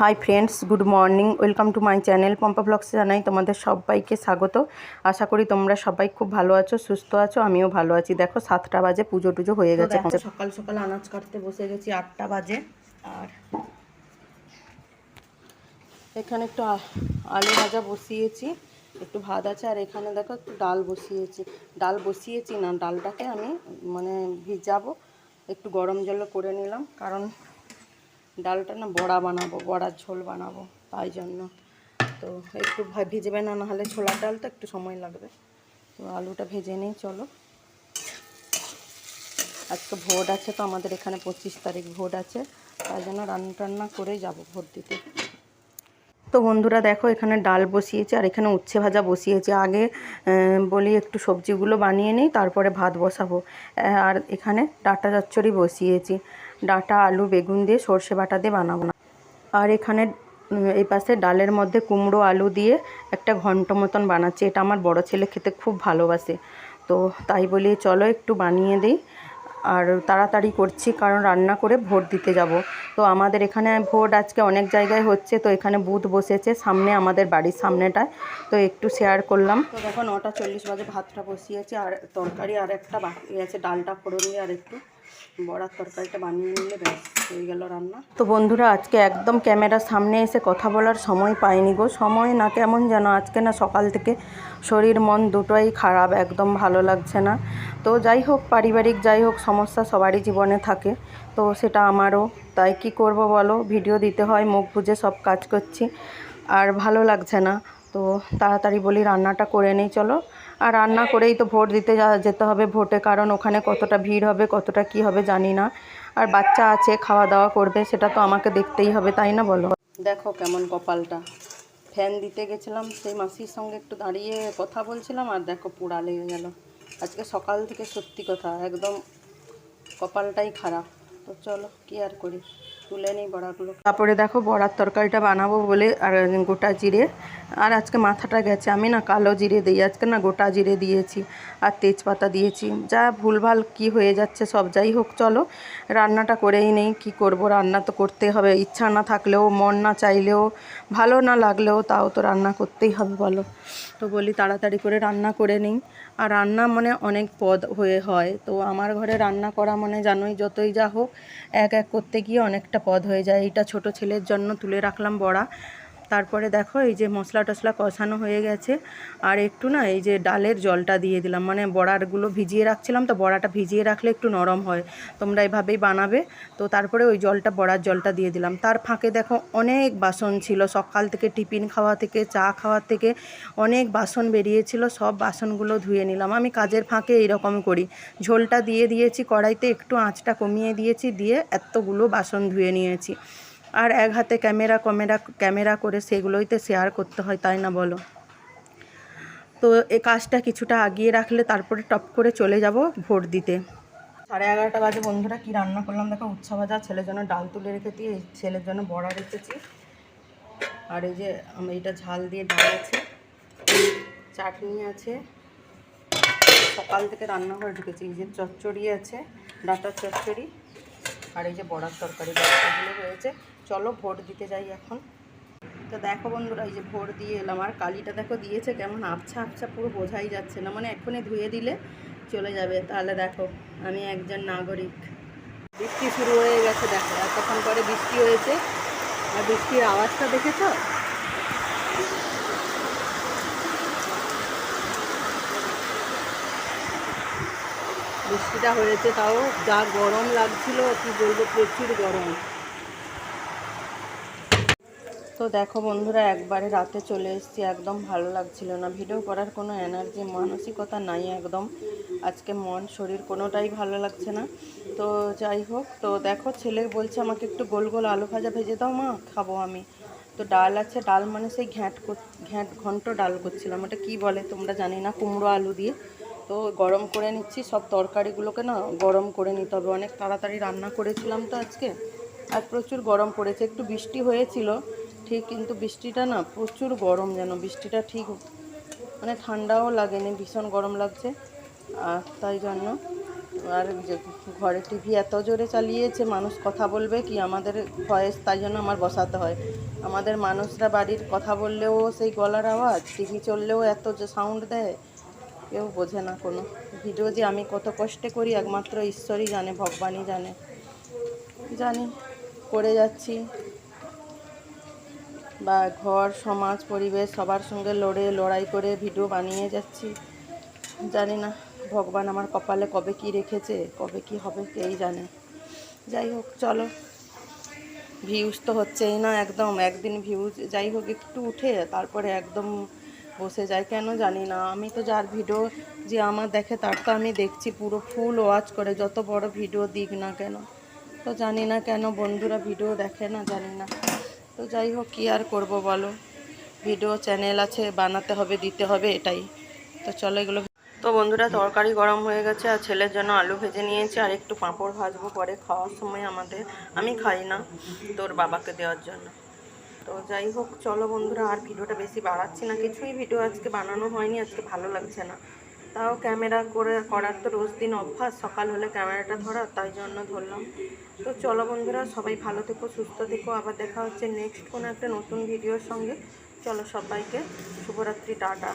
Hi friends good morning welcome to my channel Pampa blogs জানাই তোমাদের সবাইকে স্বাগত। আশা করি তোমরা সবাই খুব ভালো আছো সুস্থ আছো আমিও ভালো আছি। দেখো সাতটা বাজে পুজো টুজো হয়ে গেছে। সকাল সকাল আনাজ কাটতে বসে গেছি আটটা বাজে। আর এখানে একটু আলু ভাজা বসিয়েছি একটু ভাত আছে আর এখানে দেখো একটু ডাল বসিয়েছি। ডাল বসিয়েছি না ডালটাকে আমি মানে ভিজাবো একটু গরম জলে করে নিলাম। কারণ ডালটা না বড়া বানাবো, বড়ার ঝোল বানাবো, তাই জন্য। তো একটু ভিজবে না নাহলে ছোলার ডাল তো একটু সময় লাগবে। তো আলুটা ভেজে নিই, চলো। আজকে ভোট আছে তো আমাদের এখানে পঁচিশ তারিখ ভোট আছে, তাই জন্য রান্না টান্না করেই যাব ভোট দিতে। তো বন্ধুরা দেখো, এখানে ডাল বসিয়েছি আর এখানে উচ্ছে ভাজা বসিয়েছি। আগে বলি একটু সবজিগুলো বানিয়ে নিই, তারপরে ভাত বসাবো। আর এখানে ডাটা চচ্চড়ি বসিয়েছি। ডাটা, আলু, বেগুন দিয়ে সর্ষে বাটা দিয়ে বানাবো না। আর এখানে এই পাশে ডালের মধ্যে কুমড়ো, আলু দিয়ে একটা ঘন্ট মতন বানাচ্ছি। এটা আমার বড় ছেলে খেতে খুব ভালোবাসে। তো তাই বলি, চলো একটু বানিয়ে দিই। আর তাড়াতাড়ি করছি, কারণ রান্না করে ভোট দিতে যাব। তো আমাদের এখানে ভোট আজকে অনেক জায়গায় হচ্ছে। তো এখানে বুথ বসেছে সামনে, আমাদের বাড়ির সামনেটায়। তো একটু শেয়ার করলাম। তো দেখো, নটা চল্লিশ বাজে ভাতটা বসিয়েছি, আর তরকারি আর একটা বাকি আছে, ডালটা ফোড়ন আর একটু। বড়ার তরকারিটা বানিয়ে নিলে ব্যাস, হয়ে গেল রান্না। তো বন্ধুরা, আজকে একদম ক্যামেরার সামনে এসে কথা বলার সময় পাইনি গো। সময় না কেমন যেন আজকে না সকাল থেকে শরীর, মন দুটোই খারাপ, একদম ভালো লাগছে না। তো যাই হোক, পারিবারিক যাই হোক, সমস্যা সবারই জীবনে থাকে। তো সেটা আমারও। তাই কি করব বলো? ভিডিও দিতে হয়, মুখ বুজে সব কাজ করছি। আর ভালো লাগছে না। তো তাড়াতাড়ি বলি রান্নাটা করে নেই, চলো। আর রান্না করেই তো ভোট দিতে যেতে হবে ভোটে, কারণ ওখানে কতটা ভিড় হবে, কতটা কি হবে জানি না। আর বাচ্চা আছে, খাওয়া দাওয়া করবে, সেটা তো আমাকে দেখতেই হবে, তাই না বলো? দেখো কেমন কপালটা। ফ্যান দিতে গেছিলাম, সেই মাসির সঙ্গে একটু দাঁড়িয়ে কথা বলছিলাম, আর দেখো পোড়া লেগে গেল। আজকে সকাল থেকে সত্যি কথা, একদম কপালটাই খারাপ। তো চলো, কি আর করি? তুলে নিই বড়াগুলো। তারপরে দেখো বড়ার তরকারিটা বানাবো বলে, আর গোটা জিরে। আর আজকে মাথাটা গেছে, আমি না কালো জিরে দিই, আজকে না গোটা জিরে দিয়েছি, আর তেজপাতা দিয়েছি। যা ভুলভাল কি হয়ে যাচ্ছে সব যাই হোক, চলো। রান্নাটা করেই নেই, কি করব? রান্না তো করতে হবে। ইচ্ছা না থাকলেও, মন না চাইলেও, ভালো না লাগলেও তাও তো রান্না করতেই হবে, বলো। তো বলি তাড়াতাড়ি করে রান্না করে নিই। আর রান্না মানে অনেক পদ হয়ে হয়। তো আমার ঘরে রান্না করা মানে জানোই, যতই যা হোক, এক এক করতে গিয়ে অনেকটা পদ হয়ে যায়। এটা ছোট ছেলের জন্য তুলে রাখলাম বড়া। তারপরে দেখো এই যে মশলা টশলা কষানো হয়ে গেছে। আর একটু না এই যে ডালের জলটা দিয়ে দিলাম। মানে বড়ারগুলো ভিজিয়ে রাখছিলাম তো বড়াটা ভিজিয়ে রাখলে একটু নরম হয়। তোমরা এভাবেই বানাবে। তো তারপরে ওই জলটা, বড়ার জলটা দিয়ে দিলাম। তার ফাঁকে দেখো অনেক বাসন ছিল। সকাল থেকে টিফিন খাওয়া থেকে, চা খাওয়া থেকে অনেক বাসন বেরিয়েছিল। সব বাসনগুলো ধুয়ে নিলাম। আমি কাজের ফাঁকে এইরকম করি। ঝোলটা দিয়ে দিয়েছি, কড়াইতে একটু আঁচটা কমিয়ে দিয়েছি, দিয়ে এতগুলো বাসন ধুয়ে নিয়েছি। আর এক হাতে ক্যামেরা ক্যামেরা ক্যামেরা করে সেগুলোই তো শেয়ার করতে হয়, তাই না বলো? তো এ কাজটা কিছুটা আগিয়ে রাখলে তারপরে টপ করে চলে যাব ভোট দিতে। সাড়ে এগারোটা বাজে, বন্ধুরা কি রান্না করলাম? দেখো, উচ্ছা ভাজা, ছেলের জন্য ডাল তুলে রেখেছি, এই ছেলের জন্য বড়া রেখেছি। আর এই যে আমি এটা ঝাল দিয়ে ডাল আছে, চাটনি আছে। সকাল থেকে রান্নাঘরে ঢুকেছি, এই যে চচ্চড়ি আছে, ডাটার চচ্চড়ি। আর এই যে বড়ার তরকারি এগুলো হয়েছে চলো ভোট দিতে যাই এখন। তো দেখো বন্ধুরা, এই যে ভোট দিয়ে এলাম। আর কালিটা দেখো দিয়েছে কেমন, আবছা আবছা পুরো বোঝাই যাচ্ছে না। মানে এক্ষুনি ধুয়ে দিলে চলে যাবে। তাহলে দেখো, আমি একজন নাগরিক। বৃষ্টি শুরু হয়ে গেছে, দেখো। এতক্ষণ পরে বৃষ্টি হয়েছে। আর বৃষ্টির আওয়াজটা দেখেছ? বৃষ্টিটা হয়েছে, তাও যা গরম লাগছিল, কি বলব, প্রচুর গরম। তো দেখো বন্ধুরা, একবারে রাতে চলে এসেছি, একদম ভালো লাগছিল না। ভিডিও করার কোনো এনার্জি মানসিকতা নাই একদম। আজকে মন, শরীর কোনোটাই ভালো লাগছে না। তো যাই হোক, তো দেখো ছেলে বলছে আমাকে একটু গোল গোল আলু ভাজা ভেজে দাও মা, খাব আমি। তো ডাল আছে, ডাল মানে সেই ঘ্যাঁট ঘ্যাঁট ঘন্ট ডাল করছিলাম। ওটা কি বলে তোমরা জানি না, কুমড়ো আলু দিয়ে। তো গরম করে নিচ্ছি, সব তরকারিগুলোকে না গরম করে নিতে হবে। অনেক তাড়াতাড়ি রান্না করেছিলাম তো আজকে, আর প্রচুর গরম পড়েছে। একটু বৃষ্টি হয়েছিল, ঠিক, কিন্তু বৃষ্টিটা না প্রচুর গরম যেন, বৃষ্টিটা ঠিক মানে ঠান্ডাও লাগেনি, ভীষণ গরম লাগছে। আর তাই জন্য আর যে ঘরে টিভি এত জোরে চালিয়েছে, মানুষ কথা বলবে কি আমাদের ভয়েস, তাই জন্য আমার বসাতে হয়। আমাদের মানুষরা বাড়ির কথা বললেও সেই গলার আওয়াজ, টিভি চললেও এত যে সাউন্ড দেয় কেউ বোঝে না কোনো। ভিডিও যে আমি কত কষ্টে করি, একমাত্র ঈশ্বরই জানে, ভগবানই জানে। জানি, করে যাচ্ছি। বা ঘর, সমাজ, পরিবেশ, সবার সঙ্গে লড়ে, লড়াই করে ভিডিও বানিয়ে যাচ্ছি। জানি না, ভগবান আমার কপালে কবে কি রেখেছে, কবে কি হবে কেই জানে। যাই হোক, চলো। ভিউজ তো হচ্ছেই না একদম, একদিন ভিউজ, যাই হোক, একটু উঠে, তারপরে একদম বসে যায়, কেন জানি না। আমি তো যার ভিডিও যে আমার দেখে তার তো আমি দেখছি, পুরো ফুল ওয়াচ করে, যত বড় ভিডিও দিক না কেন। তো জানি না কেন বন্ধুরা ভিডিও দেখে না, জানি না। তো যাই হোক, কী আর করব বলো? ভিডিও চ্যানেল আছে, বানাতে হবে, দিতে হবে, এটাই। তো চলো এগুলো তো বন্ধুরা, তরকারি গরম হয়ে গেছে, আর ছেলের জন্য আলু ভেজে নিয়েছি, আর একটু পাঁপড় ভাজবো পরে, খাওয়ার সময় আমাদের, আমি খাই না তোর বাবাকে দেওয়ার জন্য। তো যাই হোক, চলো বন্ধুরা, আর ভিডিওটা বেশি বাড়াচ্ছি না। কিছুই ভিডিও আজকে বানানো হয়নি, আজকে ভালো লাগছে না। তাও ক্যামেরা করে, করার তো রোজ দিন অভ্যাস, সকাল হলে ক্যামেরাটা ধরা, তাই জন্য ধরলাম। তো চলো বন্ধুরা, সবাই ভালো থেকো, সুস্থ থেকো, আবার দেখা হচ্ছে নেক্সট কোনো একটা নতুন ভিডিওর সঙ্গে। চলো সবাইকে, শুভরাত্রি, টাটা।